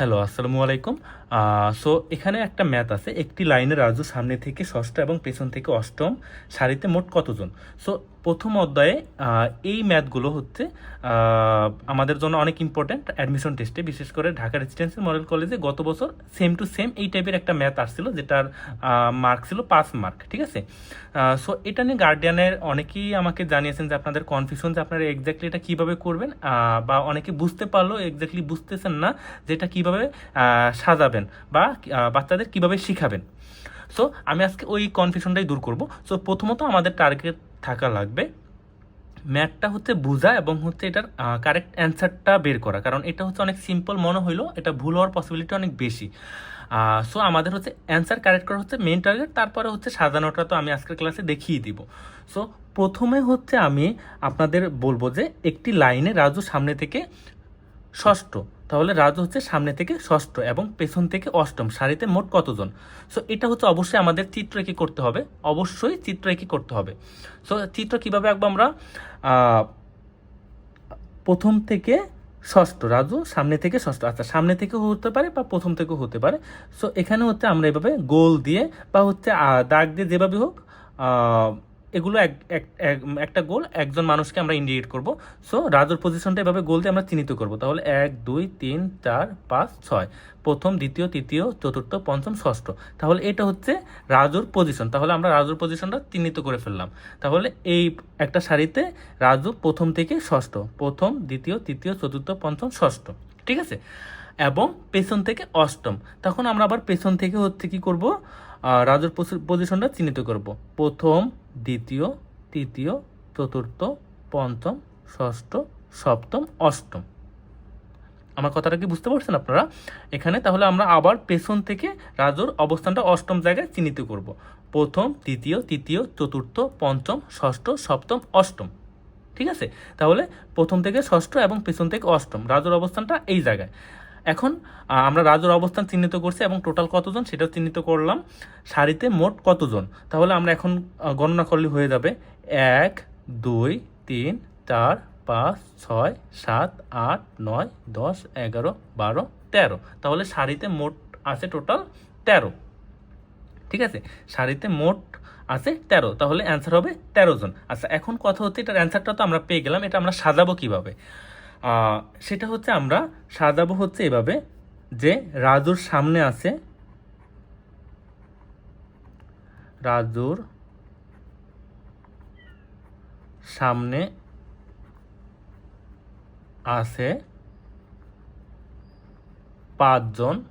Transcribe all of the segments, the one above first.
Hello, আসসালামু আলাইকুম। So এখানে একটা ম্যাথ আছে। একটি লাইনে রাজু সামনে থেকে ষষ্ঠ এবং পেছন থেকে অষ্টম সারিতে মোট কতজন? সো প্রথম অধ্যায়ে এই ম্যাথগুলো হচ্ছে আমাদের জন্য অনেক ইম্পর্ট্যান্ট অ্যাডমিশন টেস্টে বিশেষ করে ঢাকা রেসিডেন্সিয়াল মডেল কলেজে গত বছর সেম টু সেম এই টাইপের একটা ম্যাথ আসছিল, যেটার মার্ক ছিল পাঁচ মার্ক ঠিক আছে? সো এটা নিয়ে গার্ডিয়ানের অনেকেই আমাকে জানিয়েছেন যে আপনাদের কনফিউশন যে আপনারা এক্স্যাক্টলি এটা কীভাবে করবেন বা অনেকে বুঝতে পারলেও এক্স্যাক্টলি বুঝতেছেন না যে এটা কীভাবে সাজাবেন বা বাচ্চাদের কীভাবে শিখাবেন। সো আমি আজকে ওই কনফিউশনটাই দূর করব। সো প্রথমত আমাদের টার্গেট থাকা লাগবে। ম্যাথটা হচ্ছে বোঝা এবং হচ্ছে এটার কারেক্ট অ্যান্সারটা বের করা। কারণ এটা হচ্ছে অনেক সিম্পল মনে হইল, এটা ভুল হওয়ার পসিবিলিটি অনেক বেশি। সো আমাদের হচ্ছে অ্যান্সার কারেক্ট করা হচ্ছে মেন টার্গেট তারপরে হচ্ছে সাজানোটা তো আমি আজকের ক্লাসে দেখিয়ে দিব। সো প্রথমে হচ্ছে আমি আপনাদের বলব যে একটি লাইনে রাজু সামনে থেকে ষষ্ঠ। তাহলে রাজু হচ্ছে সামনে থেকে ষষ্ঠ এবং পেছন থেকে অষ্টম সারিতে মোট কতজন? সো এটা হচ্ছে অবশ্যই আমাদের চিত্র এঁকে করতে হবে। অবশ্যই চিত্র এঁকে করতে হবে। সো চিত্র কীভাবে আঁকবো আমরা? প্রথম থেকে ষষ্ঠ, রাজু সামনে থেকে ষষ্ঠ। আচ্ছা সামনে থেকেও হতে পারে বা প্রথম থেকেও হতে পারে। সো এখানে হচ্ছে আমরা এভাবে গোল দিয়ে বা হচ্ছে দাগ দিয়ে যেভাবে হোক এগুলো এক, এক- এক- একটা গোল, একজন মানুষকে আমরা ইন্ডিকেট করব। সো রাজুর পজিশনটা এভাবে গোল দিয়ে আমরা চিহ্নিত করব। তাহলে এক, দুই, তিন, চার, পাঁচ, ছয়। প্রথম, দ্বিতীয়, তৃতীয়, চতুর্থ, পঞ্চম, ষষ্ঠ। তাহলে এটা হচ্ছে রাজুর পজিশন তাহলে আমরা রাজুর পজিশনটা চিহ্নিত করে ফেললাম। তাহলে এই একটা সারিতে রাজু প্রথম থেকে ষষ্ঠ। প্রথম, দ্বিতীয়, তৃতীয়, চতুর্থ, পঞ্চম, ষষ্ঠ। ঠিক আছে? এবং পেছন থেকে অষ্টম। তখন আমরা আবার পেছন থেকে হচ্ছে কি করব? রাজুর পজিশনটা চিহ্নিত করব। প্রথম দ্বিতীয়, তৃতীয়, চতুর্থ, পঞ্চম, ষষ্ঠ, সপ্তম, অষ্টম। আমার কথাটা কি বুঝতে পারছেন আপনারা? এখানে তাহলে আমরা আবার পেছন থেকে রাজুর অবস্থানটা অষ্টম জায়গায় চিহ্নিত করব। প্রথম, তৃতীয় তৃতীয়, চতুর্থ, পঞ্চম, ষষ্ঠ, সপ্তম, অষ্টম। ঠিক আছে? তাহলে প্রথম থেকে ষষ্ঠ এবং পেছন থেকে অষ্টম, রাজুর অবস্থানটা এই জায়গায়। এখন আমরা রাজুর অবস্থান চিহ্নিত করছি এবং টোটাল কতজন? সেটাও চিহ্নিত করলাম। সারিতে মোট কতজন? তাহলে আমরা এখন গণনা করলে হয়ে যাবে এক, দুই, তিন, চার, পাঁচ, ছয়, সাত, আট, নয়, দশ, এগারো, বারো, তেরো। তাহলে সারিতে মোট আছে টোটাল তেরো। ঠিক আছে? সারিতে মোট আছে তেরো। তাহলে অ্যান্সার হবে তেরো জন। আচ্ছা এখন কথা হচ্ছে, এটার অ্যান্সারটা তো আমরা পেয়ে গেলাম, এটা আমরা সাজাবো কীভাবে? সেটা হচ্ছে আমরা সাজাবো হচ্ছে এভাবে, যে রাজুর সামনে আছে, রাজুর সামনে আছে পাঁচজন।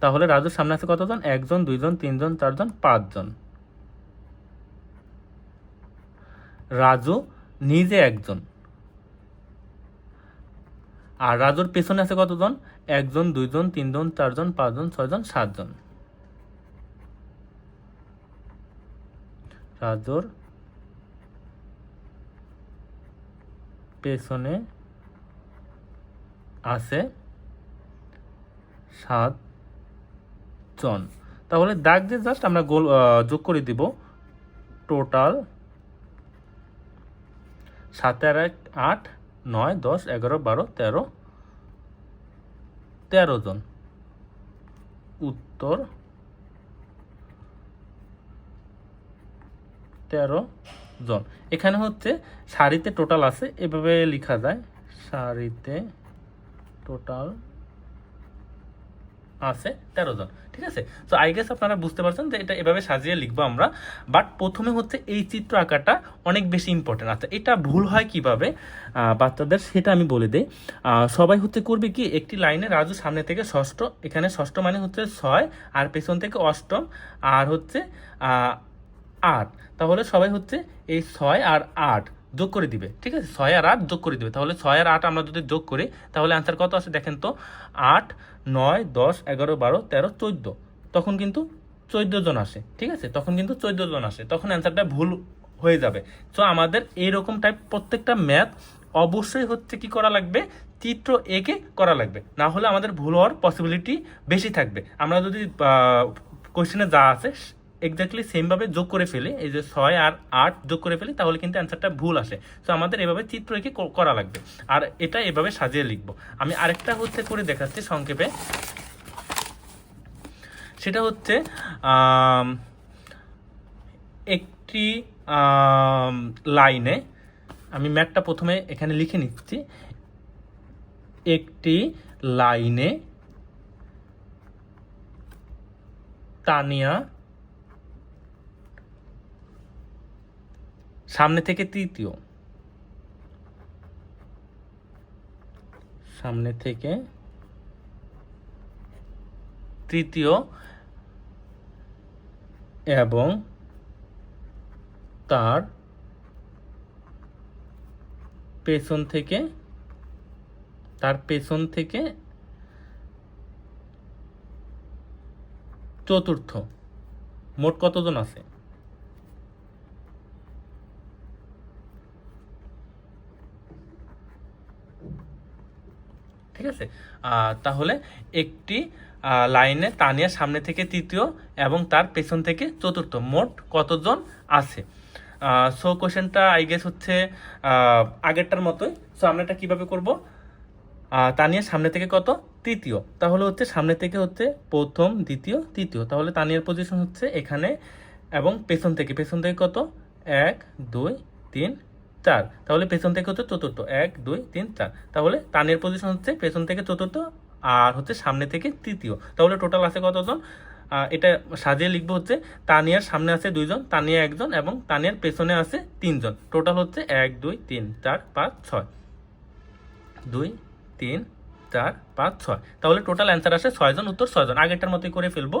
তাহলে রাজুর সামনে আছে কতজন? একজন, দুইজন, তিনজন, চারজন, পাঁচজন। রাজু নিজে একজন। আর রাজুর পেছনে আছে কতজন? একজন, দুইজন, তিনজন, চারজন, পাঁচজন, ছয়জন, সাতজন। রাজুর পেছনে আছে সাত জন তাহলে দাগ দিয়ে জাস্ট আমরা গোল যোগ করে দিব। টোটাল সাত আর এক, আট নয়, দশ, এগারো, বারো, তেরো তেরো জন। উত্তর, তেরো জন। এখানে হচ্ছে সারিতে টোটাল আছে, এভাবে লিখা যায়। সারিতে টোটাল আছে, তেরো জন, ঠিক আছে? তো আই গেস আপনারা বুঝতে পারছেন যে এটা এভাবে সাজিয়ে লিখব আমরা বাট প্রথমে হচ্ছে এই চিত্র আঁকাটা অনেক বেশি ইম্পর্টেন্ট আচ্ছা এটা ভুল হয় কীভাবে? বাচ্চাদের সেটা আমি বলে দিই। সবাই হচ্ছে করবে কি, একটি লাইনে রাজু সামনে থেকে ষষ্ঠ, এখানে ষষ্ঠ মানে হচ্ছে ছয়, আর পেছন থেকে অষ্টম, আর হচ্ছে আট। তাহলে সবাই হচ্ছে এই ছয় আর আট। যোগ করে দিবে, ঠিক আছে? ছয় আর আট যোগ করে দিবে। তাহলে ছয় আর আট আমরা যদি যোগ করি, তাহলে অ্যান্সার কত আছে দেখেন তো? আট, নয়, দশ, এগারো, বারো, তেরো, চোদ্দ। তখন কিন্তু চোদ্দ জন আসে, ঠিক আছে? তখন কিন্তু চোদ্দ জন আসে। তখন অ্যান্সারটা ভুল হয়ে যাবে। তো আমাদের এইরকম টাইপ প্রত্যেকটা ম্যাথ অবশ্যই হচ্ছে কি করা লাগবে? চিত্র এঁকে করা লাগবে। না হলে আমাদের ভুল হওয়ার পসিবিলিটি বেশি থাকবে। আমরা যদি কোশ্চেনে যা আছে এক্স্যাক্টলি সেমভাবে যোগ করে ফেলি, এই যে ছয় আর আট যোগ করে ফেলি, তাহলে কিন্তু অ্যান্সারটা ভুল আসে। তো আমাদের এভাবে চিত্র এঁকে করা লাগবে। আর এটা এভাবে সাজিয়ে লিখব। আমি আরেকটা হচ্ছে করে দেখাচ্ছি সংক্ষেপে। সেটা হচ্ছে একটি লাইনে আমি ম্যাথটা প্রথমে এখানে লিখে নিচ্ছি। একটি লাইনে তানিয়া সামনে থেকে তৃতীয়। সামনে থেকে তৃতীয় এবং তার পেছন থেকে, তার পেছন থেকে চতুর্থ। মোট কতজন আছে? ঠিক আছে? তাহলে একটি লাইনে তানিয়া সামনে থেকে তৃতীয় এবং তার পেছন থেকে চতুর্থ। মোট কতজন আছে? সো কোশ্চেনটা আই গেস হচ্ছে আগেরটার মতোই। সো আমরা এটা কীভাবে করব? আহ, তানিয়ার সামনে থেকে কত? তৃতীয়। তাহলে হচ্ছে সামনে থেকে হচ্ছে প্রথম দ্বিতীয় তৃতীয়। তাহলে তানিয়ার পজিশন হচ্ছে এখানে এবং পেছন থেকে। পেছন থেকে কত? এক দুই তিন চার। তাহলে পেছন থেকে হচ্ছে চতুর্থ। এক, দুই, তিন, চার। তাহলে টানের পজিশন হচ্ছে পেছন থেকে চতুর্থ আর হচ্ছে সামনে থেকে তৃতীয়। তাহলে টোটাল আছে কতজন? এটা সাজিয়ে লিখব হচ্ছে তানিয়ার সামনে আছে দুইজন, তানিয়া একজন এবং তানিয়ার পেছনে আছে তিনজন। টোটাল হচ্ছে এক, দুই, তিন, চার, পাঁচ, ছয়। দুই, তিন চার, পাঁচ, ছয়। তাহলে টোটাল অ্যান্সার আসে ছয়জন উত্তর ছয়জন আগেরটার মতোই করে ফেলব।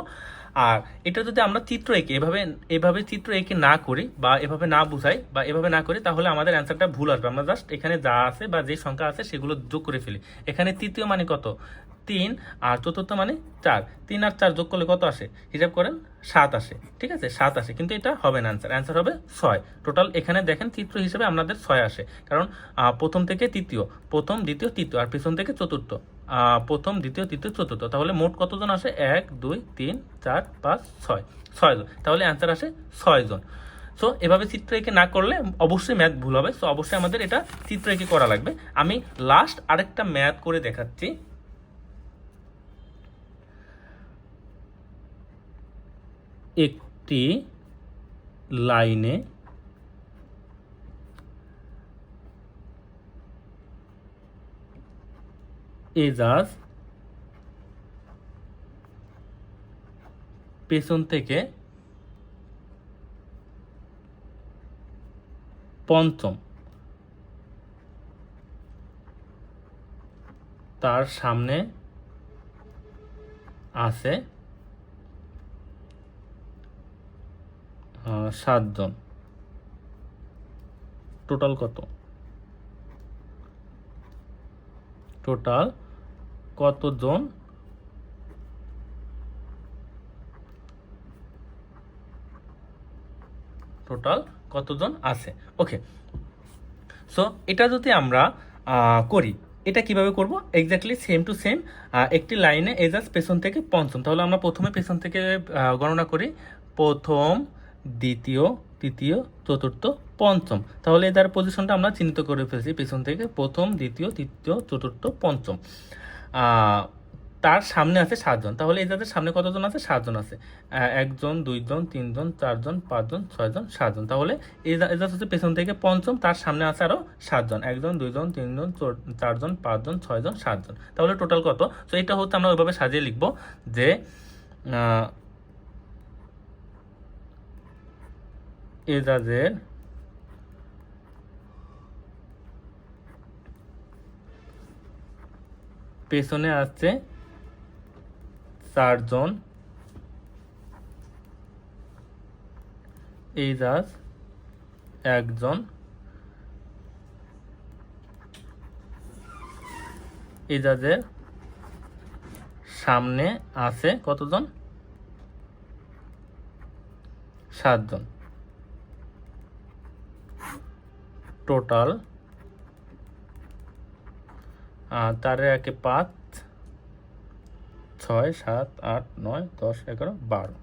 আর এটা যদি আমরা চিত্র এঁকে, এভাবে এভাবে চিত্র এঁকে না করি বা এভাবে না বুঝাই বা এভাবে না করি, তাহলে আমাদের অ্যান্সারটা ভুল আসবে। আমরা জাস্ট এখানে যা আছে বা যে সংখ্যা আছে সেগুলো যোগ করে ফেলি। এখানে তৃতীয় মানে কত? তিন আর চতুর্থ মানে চার। তিন আর চার যোগ করলে কত আসে? হিসাব করেন, সাত আসে। ঠিক আছে? সাত আসে। কিন্তু এটা হবে না অ্যান্সার অ্যান্সার হবে ছয়। টোটাল এখানে দেখেন চিত্র হিসেবে আপনাদের ছয় আসে। কারণ প্রথম থেকে তৃতীয়, প্রথম, দ্বিতীয়, তৃতীয় আর পিছন থেকে চতুর্থ। প্রথম, দ্বিতীয়, তৃতীয়, চতুর্থ। তাহলে মোট কতজন আসে? এক, দুই, তিন, চার, পাঁচ, ছয়। ছয়জন তাহলে অ্যান্সার আসে ছয়জন সো এভাবে চিত্র এঁকে না করলে অবশ্যই ম্যাথ ভুল হবে। সো অবশ্যই আমাদের এটা চিত্র এঁকে করা লাগবে। আমি লাস্ট আরেকটা ম্যাথ করে দেখাচ্ছি। একটি লাইনে এজাজ পেছন থেকে পঞ্চম। তার সামনে আছে সাতজন। টোটাল কত? টোটাল কতজন? টোটাল কতজন আছে? ওকে সো এটা যদি আমরা করি, এটা কীভাবে করব? এক্স্যাক্টলি সেম টু সেম একটি লাইনে এজাজ পেছন থেকে পঞ্চম। তাহলে আমরা প্রথমে পেছন থেকে গণনা করি। প্রথম দ্বিতীয়, তৃতীয়, চতুর্থ, পঞ্চম। তাহলে এদের পজিশনটা আমরা চিহ্নিত করে ফেলছি পেছন থেকে। প্রথম, দ্বিতীয়, তৃতীয়, চতুর্থ, পঞ্চম। তার সামনে আছে সাতজন। তাহলে এদের সামনে কতজন আছে? সাতজন আছে। একজন, দুইজন, তিনজন, চারজন, পাঁচজন, ছয়জন, সাতজন। তাহলে যা- হচ্ছে পেছন থেকে পঞ্চম, তার সামনে আছে আরও সাতজন। একজন, দুইজন, তিনজন চোর- চারজন, পাঁচজন, ছয়জন, সাতজন। তাহলে টোটাল কত? তো এটা হচ্ছে আমরা ওইভাবে সাজিয়ে লিখব যে এজাজের পেছনে আছে চারজন এজাজ একজন এজাজের সামনে আছে কতজন? সাতজন। টোটাল তারে একে পাঁচ, ছয়, সাত, আট, নয়, দশ, এগারো, বারো।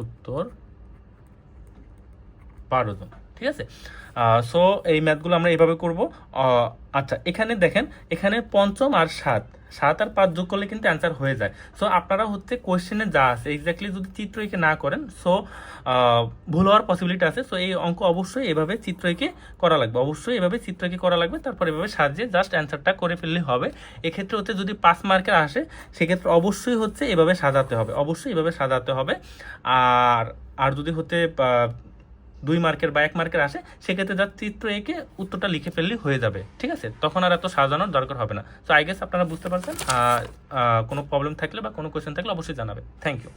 উত্তর বারো জন, ঠিক আছে? সো এই ম্যাথগুলো আমরা এইভাবে করব। আচ্ছা এখানে দেখেন, এখানে পঞ্চম আর সাত। সাত আর পাঁচ যোগ করলে কিন্তু অ্যান্সার হয়ে যায়। সো আপনারা হচ্ছে কোয়েশ্চেনে যা আছে এক্স্যাক্টলি যদি চিত্র এঁকে না করেন সো ভুল হওয়ার পসিবিলিটি আছে। সো এই অঙ্ক অবশ্যই এভাবে চিত্র এঁকে করা লাগবে। অবশ্যই এভাবে চিত্র এঁকে করা লাগবে। তারপর এভাবে সাজিয়ে জাস্ট অ্যান্সারটা করে ফেললে হবে। এক্ষেত্রে হচ্ছে যদি পাঁচ মার্কের আসে, সেক্ষেত্রে অবশ্যই হচ্ছে এভাবে সাজাতে হবে। অবশ্যই এভাবে সাজাতে হবে। আর আর যদি হতে দুই মার্কের বা এক মার্কের আসে, সেক্ষেত্রে যা চিত্র এঁকে উত্তরটা লিখে ফেললে হয়ে যাবে, ঠিক আছে? তখন আর এত সাজানোর দরকার হবে না। তো আই গেস আপনারা বুঝতে পারছেন কোনো প্রবলেম থাকলে বা কোনো কোয়েশ্চেন থাকলে অবশ্যই জানাবে থ্যাংক ইউ